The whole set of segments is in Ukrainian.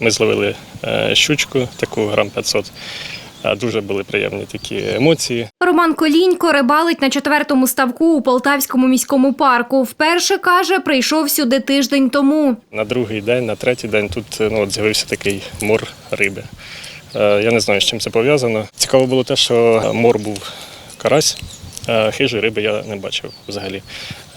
Ми зловили е, щучку, таку грам 500. Е, Дуже були приємні такі емоції. Роман Колінько рибалить на четвертому ставку у Полтавському міському парку. Вперше каже, прийшов сюди тиждень тому. На другий день, на третій день тут е, ну, от з'явився такий мор риби. Я не знаю, з чим це пов'язано. Цікаво було те, що мор був карась, а хижої риби я не бачив взагалі.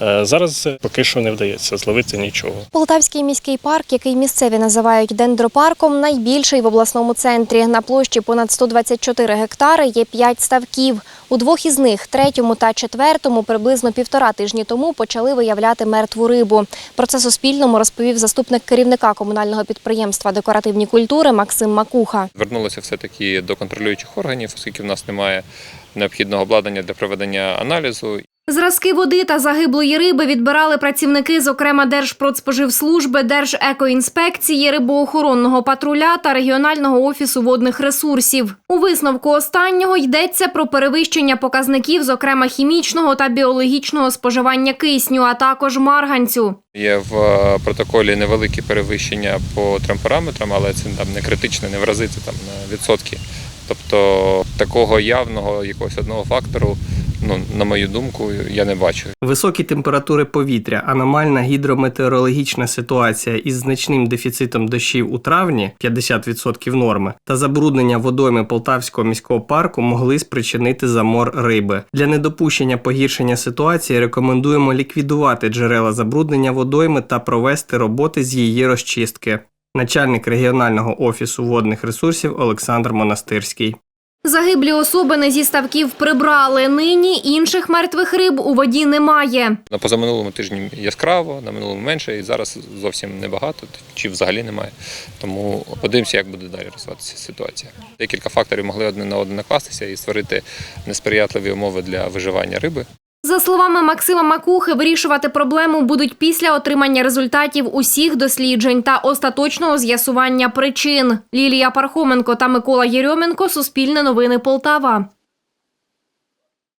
Е, Зараз поки що не вдається зловити нічого. Полтавський міський парк, який місцеві називають дендропарком, найбільший в обласному центрі. На площі понад 124 гектари є п'ять ставків. У двох із них, третьому та четвертому, приблизно півтора тижні тому почали виявляти мертву рибу. Про це Суспільному розповів заступник керівника комунального підприємства декоративні культури Максим Макуха. Звернулися все-таки до контролюючих органів, оскільки в нас немає необхідного обладнання для проведення аналізу. Зразки води та загиблої риби відбирали працівники, зокрема Держпродспоживслужби, Держекоінспекції, рибоохоронного патруля та регіонального офісу водних ресурсів. У висновку останнього йдеться про перевищення показників, зокрема хімічного та біологічного споживання кисню, а також марганцю. Є в е, протоколі невеликі перевищення по трьом параметрам, але це там не критичне, не врази, це там відсотки. Тобто такого явного якогось одного фактору, ну на мою думку, я не бачу. Високі температури повітря, аномальна гідрометеорологічна ситуація із значним дефіцитом дощів у травні 50% норми та забруднення водойми Полтавського міського парку могли спричинити замор риби. Для недопущення погіршення ситуації рекомендуємо ліквідувати джерела забруднення водойми та провести роботи з її розчистки. Начальник регіонального офісу водних ресурсів Олександр Монастирський. Загиблі особини зі ставків прибрали. Нині інших мертвих риб у воді немає. На позаминулому тижні яскраво, на минулому менше, і зараз зовсім небагато, чи взагалі немає. Тому подивимося, як буде далі розвиватися ситуація. Декілька факторів могли одне на одне накластися і створити несприятливі умови для виживання риби. За словами Максима Макухи, вирішувати проблему будуть після отримання результатів усіх досліджень та остаточного з'ясування причин. Лілія Пархоменко та Микола Єрьоменко. Суспільне новини Полтава.